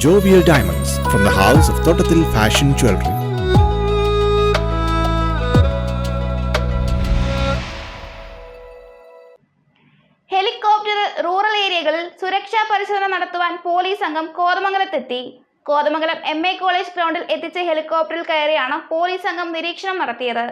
Jovial diamonds from the house of തോട്ടത്തിൽ fashion jewellery ഹെലികോപ്റ്ററിൽ rural ഏരിയകളിൽ സുരക്ഷാ പരിശോധന നടത്തുവാൻ പോലീസ് സംഘം കോതമംഗലത്തെത്തി കോതമംഗലം എം എ കോളേജ് ഗ്രൗണ്ടിൽ എത്തിച്ച ഹെലികോപ്റ്ററിൽ കയറിയാണ് പോലീസ് സംഘം നിരീക്ഷണം നടത്തിയത്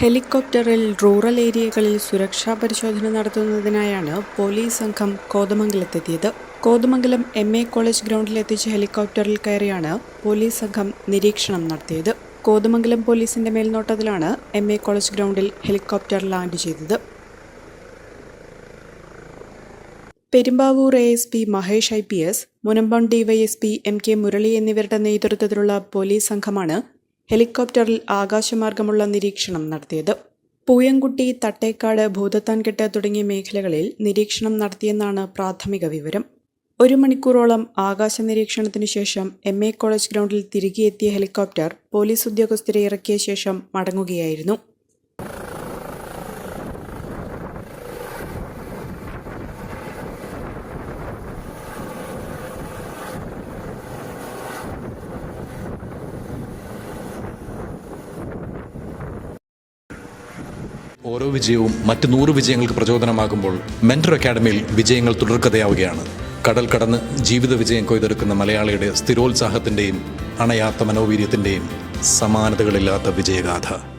ഹെലികോപ്റ്ററിൽ റൂറൽ ഏരിയകളിൽ സുരക്ഷാ പരിശോധന നടത്തുന്നതിനായാണ് പോലീസ് സംഘം കോതമംഗലത്തെത്തിയത്. കോതമംഗലം എം എ കോളേജ് ഗ്രൗണ്ടിലെത്തിച്ച ഹെലികോപ്റ്ററിൽ കയറിയാണ് പോലീസ് സംഘം നിരീക്ഷണം നടത്തിയത്. കോതമംഗലം പോലീസിന്റെ മേൽനോട്ടത്തിലാണ് എം എ കോളേജ് ഗ്രൗണ്ടിൽ ഹെലികോപ്റ്റർ ലാൻഡ് ചെയ്തത്. Perumbavoor A S P Mahesh I P S Munambam DYSP M K Murali എന്നിവരുടെ നേതൃത്വത്തിലുള്ള പോലീസ് സംഘമാണ് ഹെലികോപ്റ്ററിൽ ആകാശമാർഗമുള്ള നിരീക്ഷണം നടത്തിയത്. പൂയംകുട്ടി തട്ടേക്കാട് ഭൂതത്താൻകെട്ട് തുടങ്ങിയ മേഖലകളിൽ നിരീക്ഷണം നടത്തിയെന്നാണ് പ്രാഥമിക വിവരം. ഒരു മണിക്കൂറോളം ആകാശ നിരീക്ഷണത്തിനു ശേഷം എം എ കോളേജ് ഗ്രൗണ്ടിൽ തിരികെയെത്തിയ ഹെലികോപ്റ്റർ പോലീസ് ഉദ്യോഗസ്ഥരെ ഇറക്കിയ ശേഷം മടങ്ങുകയായിരുന്നു. ഓരോ വിജയവും മറ്റ് നൂറ് വിജയങ്ങൾക്ക് പ്രചോദനമാകുമ്പോൾ മെന്റർ അക്കാഡമിയിൽ വിജയങ്ങൾ തുടർക്കഥയാവുകയാണ്. കടൽ കടന്ന് ജീവിത വിജയം കൊയ്തെടുക്കുന്ന മലയാളിയുടെ സ്ഥിരോത്സാഹത്തിന്റെയും അണയാത്ത മനോവീര്യത്തിന്റെയും സമാനതകളില്ലാത്ത വിജയഗാഥ.